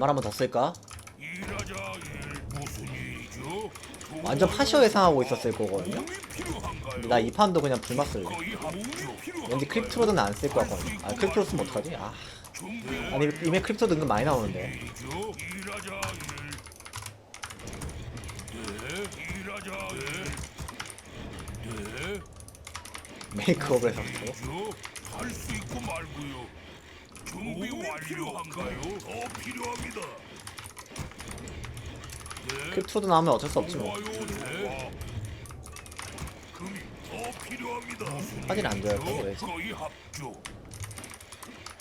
말 한 번 더 쓸까? 완전 파시어 예상하고 있었을 거거든요. 근데 나 이 판도 그냥 불맛 쓸래. 왠지 크립트로드는 안 쓸 것 같거든. 아 크립트로 쓰면 어떡하지? 아 아니 이미 크립트로드 은근 많이 나오는데. 네, 네, 메이크업을 샀어. 일이죠? 할수 있고 말고요 완료한가요? 더 필요합니다 크립트로드 나오면 어쩔 수 없지 뭐. 금이 더 필요합니다 무슨 사진 안 줘요? 왜지? 거의 합주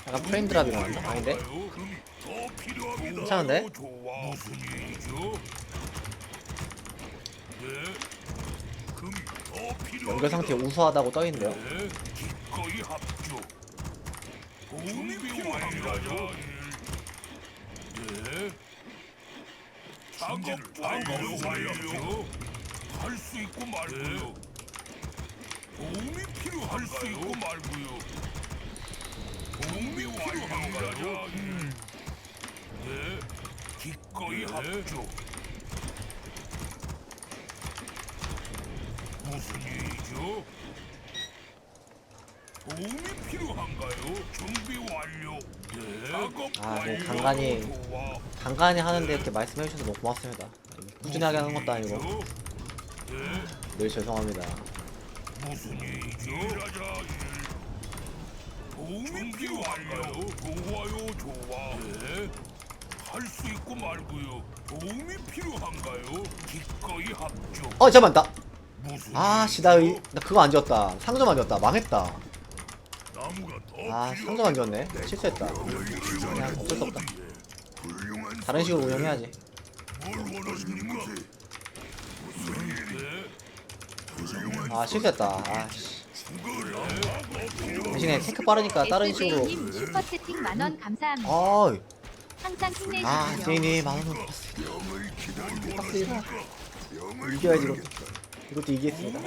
약간 프레임 드랍이 나왔나? 아닌데? 금이 더 필요합니다. 괜찮은데? 좋아. 무슨 일이죠? 네. 금이 더 필요합니다. 연결 상태 우수하다고 떠 있는데요. 네. 기꺼이 합주. 도움이 완료하죠. 네. 작업 작업 완료. 할수 있고 말고요. 도움이 필요할 수 있고 말고요. 도움이 필요한가요? 네, 기꺼이 합주. 무슨 일이죠? 도움이 필요한가요? 준비 완료. 네, 작업 아, 네, 완료. 간간히 좋아. 간간히 하는데 이렇게 말씀해 주셔서 너무 고맙습니다. 꾸준하게 하는 것도 아니고 네, 늘 죄송합니다. 무슨 일이죠? 일하자 일. 도움이 필요한가요? 좋아요, 좋아. 네. 할 수 있고 말고요. 도움이 필요한가요? 기꺼이 합주. 어 잠만 나. 무슨 아씨 나, 의- 나 그거 안 지웠다. 상점 안 지웠다. 망했다. 아 상점 안 지웠네. 실수했다. 그냥 어쩔 수 없다. 다른 식으로 운영해야지. 아 실수했다. 아씨. 대신에 테크 빠르니까 다른 식으로. 님 슈퍼 채팅 만원 감사합니다. 아, 항상 아 힘내시고요. 제이님 만원. 빡세다. 이겨야지 이것도. 이것도 이기겠습니다.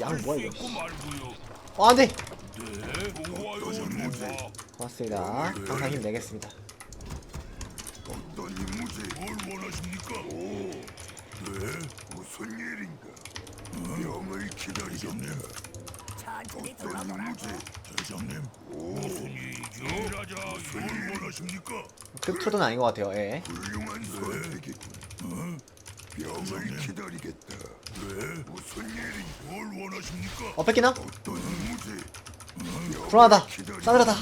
양 뭐야 이거. 말고요. 어 안돼. 고맙습니다. 항상 힘내겠습니다. 어떤 임무지? 뭘 원하십니까? 오, 네. 무슨 일인가? 명을 기다리겠다. 어떤 임무지? 대장님, 무슨 일이죠? 일하자. 뭘 원하십니까? 크립토는 아닌 것 같아요. 예. 훌륭한 선택이군. 명을 기다리겠다. 네. 무슨 일이? 뭘 원하십니까? 어 뺏기나? 어떤 임무지? 불안하다. 싸늘하다.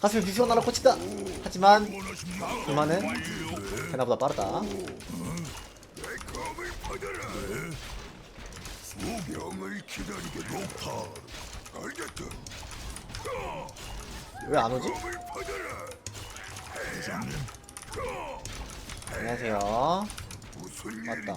가슴에 비수가 날아 꽂힌다. 하지만 완료. 배나보다 빠르다. 내 검을 받아라. 소명을 기다리겠다. 알겠다. 왜 안 오지? 검을 받아라. 대장님. 안녕하세요. 무슨 맞다.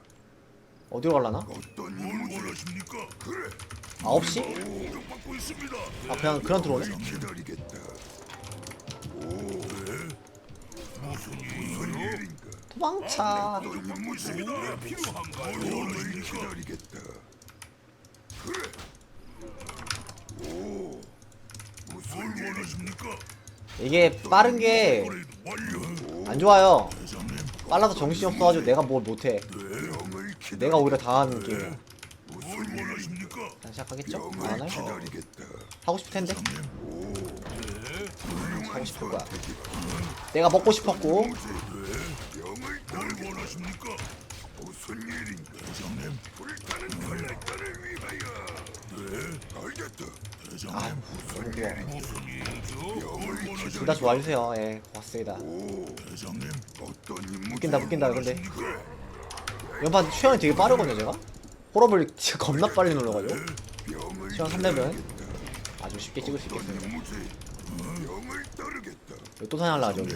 어디로 갈라나? 어떤? 원하십니까? 그래. 9시? 공격받고 있습니다. 아 그냥 그냥 들어오네? 기다리겠다. 오, 네. 무슨 일인가? 도망차. 기다리겠다. 그래. 오, 무슨 원하십니까? 이게 빠른 게 안. 좋아요. 빨라서 정신이 없어가지고 내가 뭘 못해. 기다. 내가 오히려 당하는 느낌이야. 무슨 원하십니까? 자, 시작하겠죠? 안 하나요? 기다리겠다. 하고 싶을 텐데. 네. 하고 싶을 거야. 내가 먹고 싶었고. 명을 뭘 원하십니까? 무슨 일인가? 대장님, 불타는 칼날단을 위하여. 네, 알겠다. 아, 너무 좋아. 무슨 일이죠? 뭘 원하십니까? 둘다 좋아해주세요. 예, 고맙습니다. 오, 대장님, 어떤 임무? 웃긴다, 웃긴다, 근데. 연판 취향이 되게 빠르거든요, 제가? 홀업을 진짜 겁나 빨리 눌러가지고. 시간 3레벨 아주 쉽게 찍을 수 있겠습니다. 여기 또 사냥 하려 하죠 여기.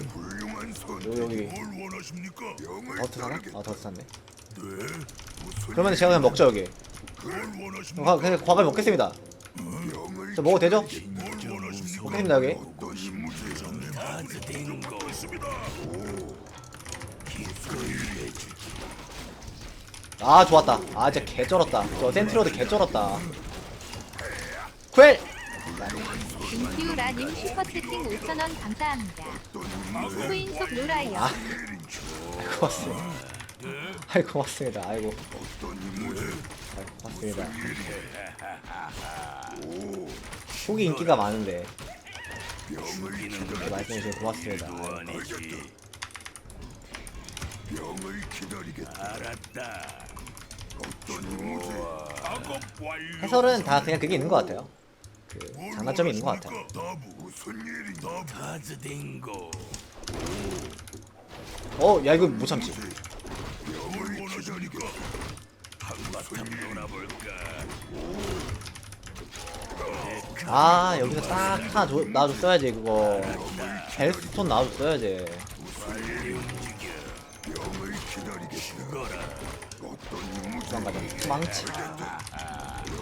여기 더트 사나? 아 더트 샀네 그러면 제가 그냥 먹죠 여기? 과, 그냥 과감히 먹겠습니다 저 먹어도 되죠? 먹겠습니다 여기 아 좋았다. 아 진짜 개쩔었다. 저 센트로드 개쩔었다. 퀘! 김기우라님 슈퍼채팅 5,000원 감사합니다. 후인 속 로라이요. 아 고맙습니다. 아이 고맙습니다. 아이고. 아이, 고맙습니다. 속이 인기가 많은데. 말씀해주셔서 고맙습니다 병을 기다리겠다. 알았다. 어떤? 작업 완료. 해설은 다 그냥 그게 있는 것 같아요. 그 장단점이 있는 것 같아요. 다부 무슨? 다즈된 거어야 이거 못 참지. 병을 기다리겠다. 한바탕 놀아볼까? 아 여기서 딱 하나 줘, 놔줬어야지 그거. 벨스톤 놔줬어야지 도망가자 도망치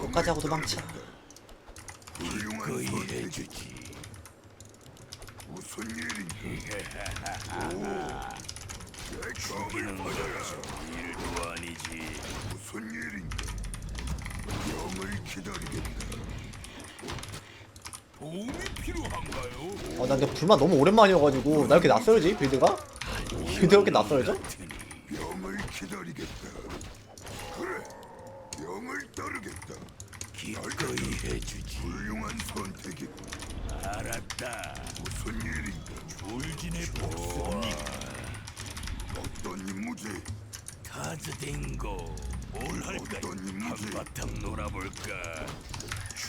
끝까지 하고 거의 선택이 해주지 무슨 일인가? 죽이는 거 일도 아니지 무슨 일인가? 병을 기다리겠다. 도움이 필요한가요? 어, 나 근데 불만 너무 오랜만이어가지고 나 이렇게 낯설지 빌드가? 빌드 이렇게 낯설죠? 병을 기다리겠다. 그래, 병을 따르겠다. 기꺼이 해주지 훌륭한 선택이 알았다 무슨 일인가? 울진의 복수니 어떤 임무지? 다즈된 거뭘 할까 어떤 임무지? 한바탕 놀아볼까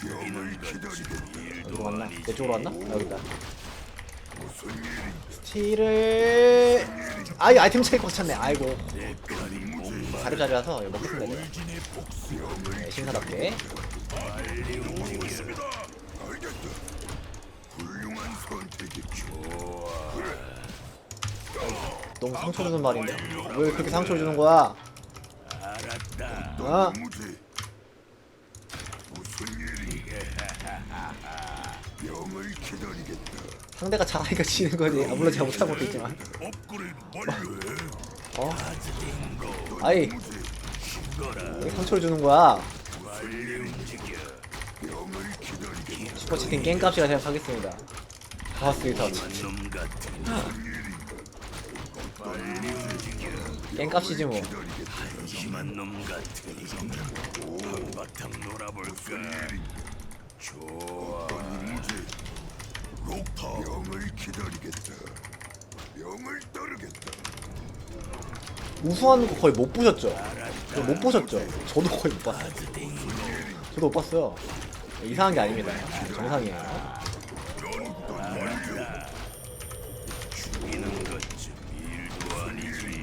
병을 기다리겠다. 어디로 갔나? 내 쪽으로 왔나? 아, 여기 있다 무슨 일인가? 스틸을 아 이 아이템 차이 꽂혔네 아이고 내 칼이 목마 자료자리라서 이거 먹겠습니다 이거. 울진의 복수 네, 신사답게 빨리 움직여 알겠다. 너무 상처 주는 말인데 왜 그렇게 상처 주는 거야? 어? 임무지? 무슨 일인가? 병을 기다리겠다. 상대가 잘하니까 지는 거지 아, 물론 제가 있겠지만 업그레이드 완료해. 어? 거 아이? 왜 상처를 주는 거야? 슈퍼치킨 게임값이라 생각하겠습니다 같은 빨리 움직여 게임값이지 뭐 심한 놈 같으니 한바탕 놀아볼까 좋아. 병을 기다리겠다. 병을 따르겠다. 우승하는 거 거의 못 보셨죠? 못 보셨죠? 저도 거의 못 봤어요 저도 못 봤어요 이상한 게 아닙니다 정상이에요 죽이는 것쯤 일도 아니지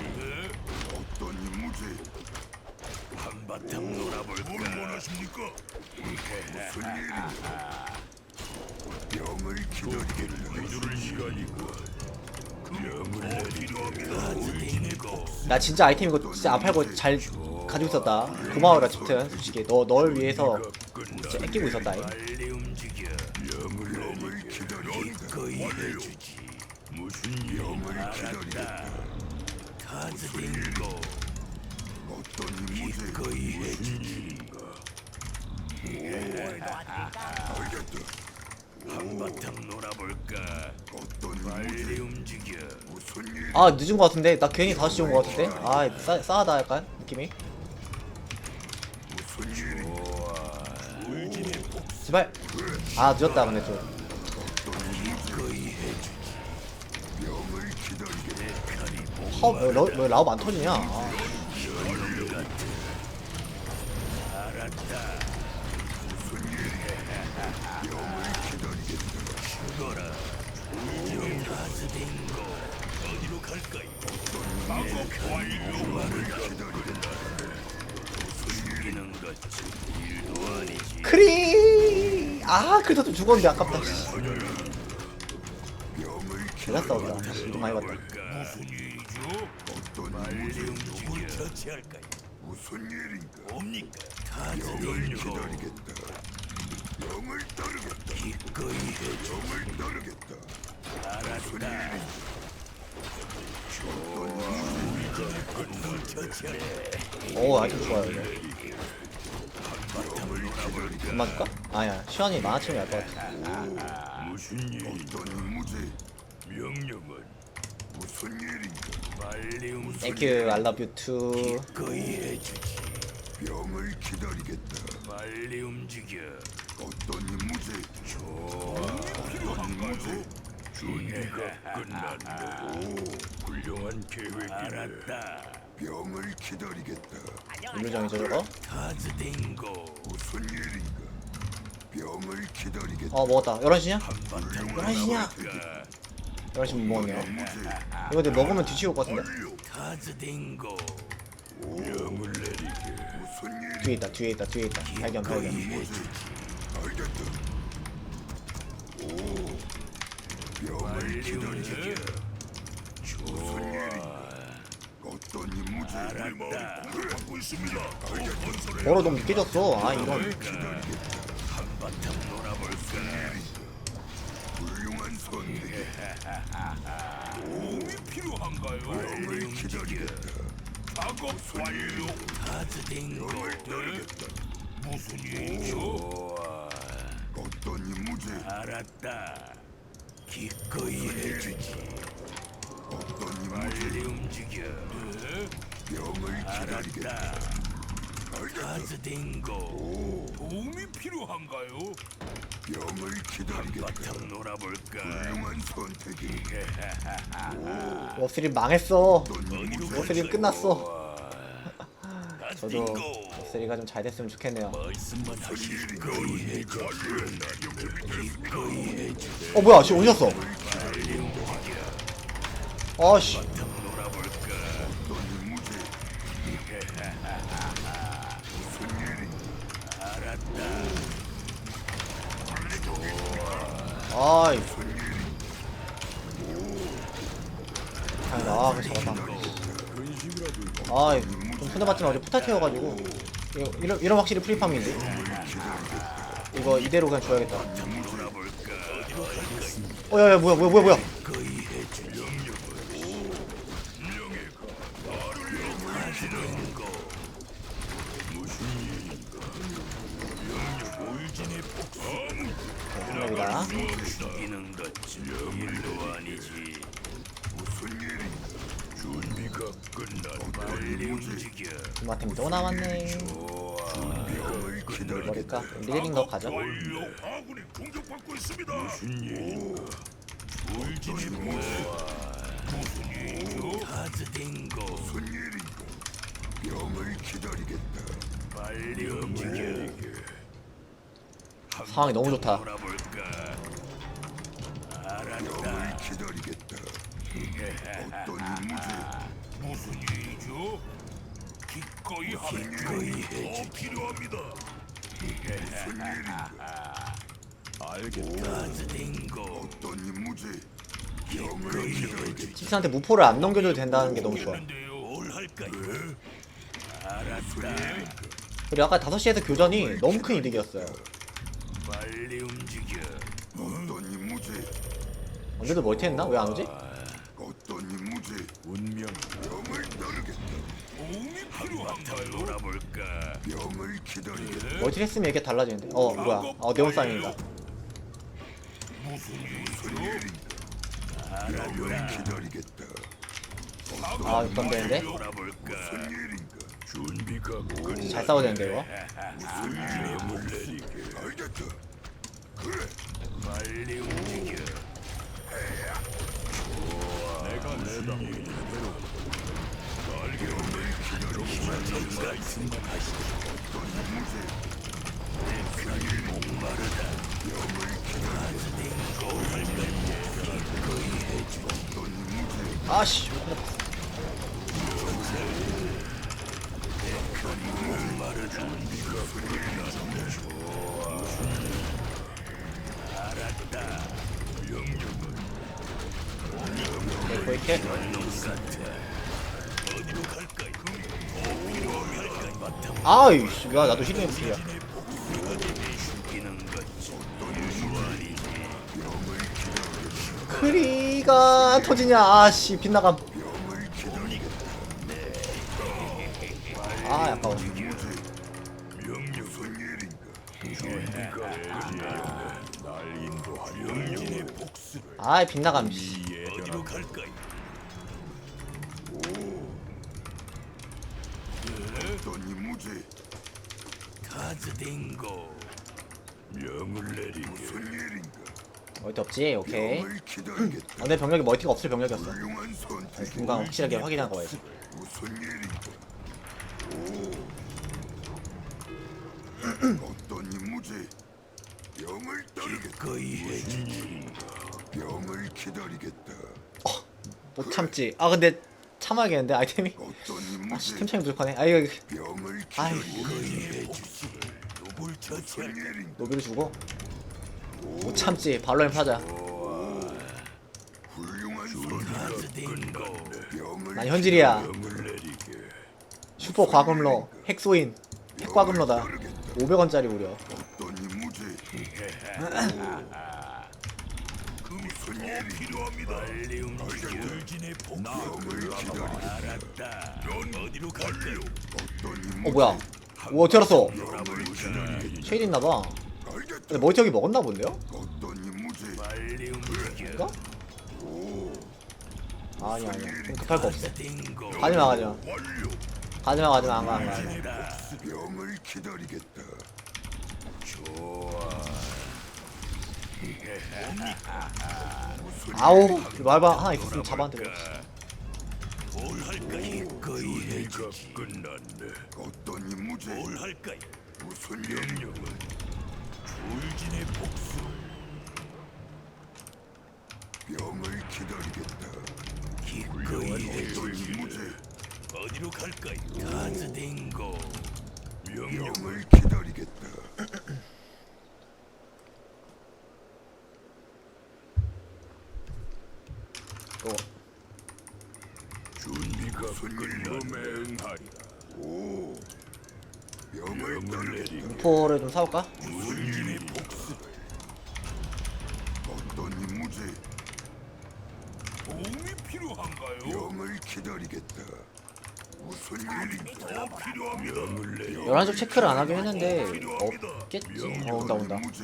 어떤 임무지? 한바탕 놀아볼까 뭘 원하십니까? 무슨 일인가? 병을 기다리겠다. 잊을 시간이고. 병을. 다즈된 거나 진짜 아이템 이거 진짜 안 팔고 잘 가지고 있었다 고마워라 짙은 솔직히 너, 널 위해서 진짜 아끼고 있었다 잉. 빨리 움직여 병을 기다리겠다. 거의 해주지 무슨 병을 기다리겠다. 다즈된 거 거의 해주지 알겠다. 한바탕 놀아볼까 빨리? 움직여 무슨 일? 아 늦은 거 같은데 나 괜히 5시 온거 같은데 아 싸, 싸하다 약간 느낌이 무슨 복수 제발 아 늦었다 근데 좀 거의 해주지 러, 왜 라업 안 터지냐 아, 알았다 죽어라 울진 다즈된 거 어디로 일도 아니지 크리 아 그래도 좀 죽었는데 아깝다 개가 싸웠다 이거 많이 봤다 무슨 일인가? 뭡니까? 타즈딩고 기다리겠다. 병을 따르겠다. 기꺼이 해줘 병을 따르겠다. 오 아주 좋아요 이거 금방 줄까? 아니야 시원이 만화치면 알 것 같아 무슨 일 어떤 임무지? 명령은 무슨 일인가? 빨리 움직여 땡큐 I love you too 기꺼이 해주지 병을 기다리겠다. 빨리 움직여 어떤 임무지? 어떤 임무지? 준비가 끝났네 오 훌륭한 계획이네 알았다 병을 기다리겠다. 인류정이죠 저거? 타즈딩고 무슨 일인가? 병을 기다리겠다. 어 먹었다 11시냐? 한바탕 11시냐? 놀아볼까 11시 못 먹었네요? 이거 근데 먹으면 뒤치고 올것 같은데? 타즈딩고 명을 내리게 무슨 일? 뒤에 있다 뒤에 있다 뒤에 있다 발견 발견 임무지? 알겠다. 오, 병을 빨리 기다리겠다. 움직여 무슨 일인가? 어떤 임무지? 알았다 받고 있습니다. 알겠다. 벌어 너무 늦게 졌어 아 이런 한바탕 놀아볼까 훌륭한 선택이 도움이 필요한가요? 움직여 기다리겠다. 작업 완료 타즈딩고 병을 따르겠다. 무슨 일이죠? 어떤 임무지? 알았다 기꺼이 해주지 어떤? 빨리 움직여 병을 기다리겠다. 알았다 알겠다. 타즈딩고 도움이 필요한가요? 병을 기다리겠다. 한바탕 놀아볼까 훌륭한 선택이 워스리 망했어? 워스리 끝났어 저도 타즈딩고 워스리가 좀 잘 됐으면 좋겠네요. 어 뭐야 씨 오셨어? 아씨? 아이. 다행이다 아 그래 잡았다. 아이 좀 손해 봤지만 어제 포탈 태워가지고 이거 이런, 이런 확실히 프리팜인데? 이거 이대로 그냥 줘야겠다. 어 야야 뭐야 뭐야 뭐야 뭐야 생각이다 죽이는 것이 일도 아니지 무슨 일인가? 준비가 끝난 빨리 움직여 이마템 또 남았네 병을 기다리겠다. 버릴까? 리드링 더 가죠 완료 아군이 공격받고 있습니다 무슨 일인가 울진이 뭐야 무슨 일이죠 타즈딩고 무 슨 일인가? 병을 기다리겠다. 빨리 움직여 상황이 너무 좋다. 어떤 임무지? 무슨 일이죠? 기꺼이 하면 더 필요합니다. 무슨 일인가? 타즈딩고. 어떤 임무지? 칩스한테 무포를 안 넘겨줘도 된다는 게 너무 좋아. 뭘 그리고 아까 5시에서 교전이 너무 큰 이득이었어요. 빨리 움직여. 어떤 임무지? 언제도 멀티했나? 왜 안 오지? 어떤 임무지? 운명 병을 따르겠다. 도움이 필요 놀아볼까. 멀티를 했으면 이게 달라지는데. 어 뭐야? 어 무슨 무슨 기다리겠다. 아 이건 되는데? 놀아볼까? 무슨 일인가? 준비가 끝 잘 싸워야 되는데 이거? 무슨 명을 내리게 알겠다. 그래. 빨리 움직여. 내가 내다 아씨 이렇게 아이씨 야 나도 힐링 필이야. 크리가 터지냐? 아씨 빗나감. 아 복수를 아이 빗나감 씨. 가즈딩고 명을 내리게 무슨 일인가? 멀티 없지 오케이 명을 기다리겠다. 아, 내 병력이 멀티가 없을 병력이었어 훌륭한 선택. 금방 확실하게 확인하고 와야지 무슨 일인가? 오. 어떤 임무지? 병을 따르겠다. 거의 해주지 병을 기다리겠다. 못 참지 아 근데 참아야겠는데 아이템이 어떤 아씨 임무지? 템창이 부족하네 아 이거. 기다리겠다. 거의 복수를 노비를 주고? 못 참지. 발로임 하자. 난 현질이야. 슈퍼 과금러 핵소인 핵과금러다. 500원짜리 무려. 어떤 임무지? 그 무슨 일이 필요합니다. 빨리 움직여. 울진의 복수를 알았다. 어디로 갈까요? 어떤 임무? 어 뭐야 오 어떻게 알았어 쉐일 있나봐. 근데 멀티형이 먹었나 본데요? 이거? 아니 아니야 좀 급할 거 없어 가지마 가지마. 가지마 가지마 안가 안가 병을 기다리겠다. 아우 말봐 하나 있었으면 잡아한테 뭘 할까요? 거의 해주지 끝났네 어떤 임무지? 뭘 할까요? 무슨 명령은 울진의 복수 병을 기다리겠다. 기꺼이 해주지 어떤 임무지? 어디로 갈까요? 가즈딩고 명령 병을 기다리겠다. 또 준비가 무슨 일인가? 맹하리라 오. 무포를 좀 사올까? 복수 어떤 임무지? 도움이 필요한가요? 병을 기다리겠다. 무슨 일인가? 더 필요합니다 명을 내려 11시 체크를 안 하긴 했는데 없겠지? 어 온다 온다 임무지?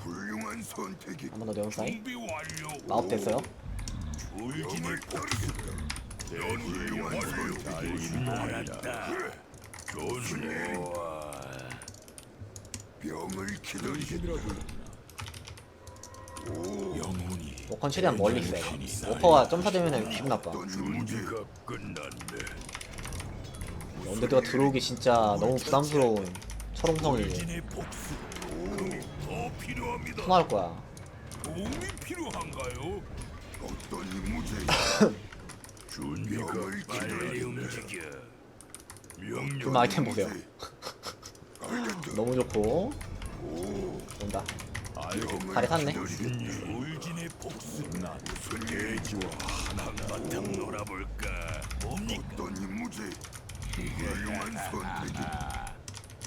훌륭한 선택이. 한 번 더 네온 사이 준비 완료 마법 됐어요 울진의 병을 따르겠다. 훌륭한 선택이. 알았다 좋아 병을 기다리겠다. 영혼이 워컨 최대한 멀리 있어요 워커가 점사되면 기분 나빠? 준비가 끝났네 언데드가 들어오기 진짜 너무 부담스러운 철옹성이 울진의 복수 더 필요합니다 통할 거야 도움이 필요한가요? 어떤 임무지? 준비가 빨리. 움직여 좀 아이템 보세요. 너무 좋고. 온다. 다리 샀네. 울진의 복수. 돼지와 한바탕 놀아볼까? 뭡니까? 어떤 임무지? 훌륭한 선택이.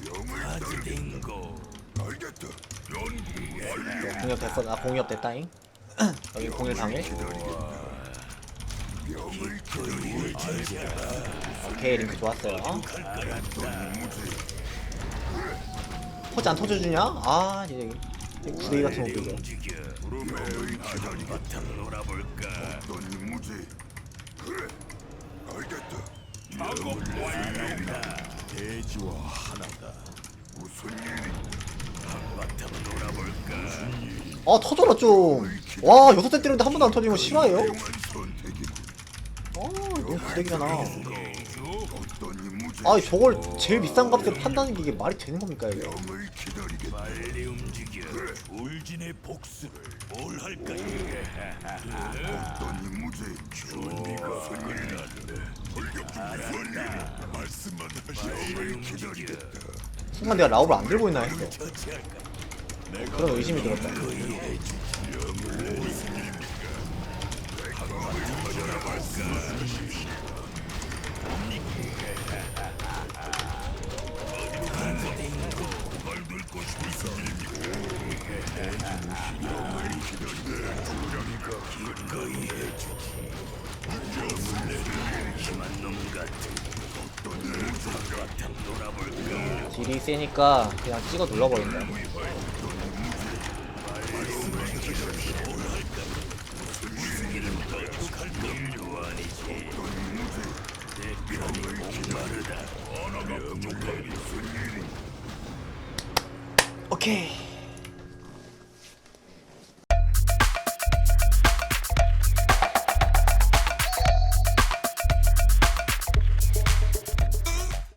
병을 따르겠다. 가즈딩고. 알겠다. 연구 공격 됐어. 나 공격 됐다잉. 여기 공일 기다리겠다. 오케이 링크 좋았어요? 포즈 안 터져주냐? 아 이제 구데기 같은 거 보죠 아 터져라 좀와 여섯 대 때렸는데 한 번도 안 터지는 거 실화예요? 아 너무 구데기잖아 어떤 임무지? 아 저걸 제일 비싼 값에 판다는 게 이게 말이 되는 겁니까 이게 병을 기다리겠다. 빨리 움직여 울진의 복수를 뭘 할까요? 어떤 임무지? 준비가 돌격 중이다. 말씀만 하시오. 기다리겠다. 순간 내가 라우를 안 들고 있나 했어 그런 의심이 들었다 딜이 세니까 그냥 찍어 눌러버린다.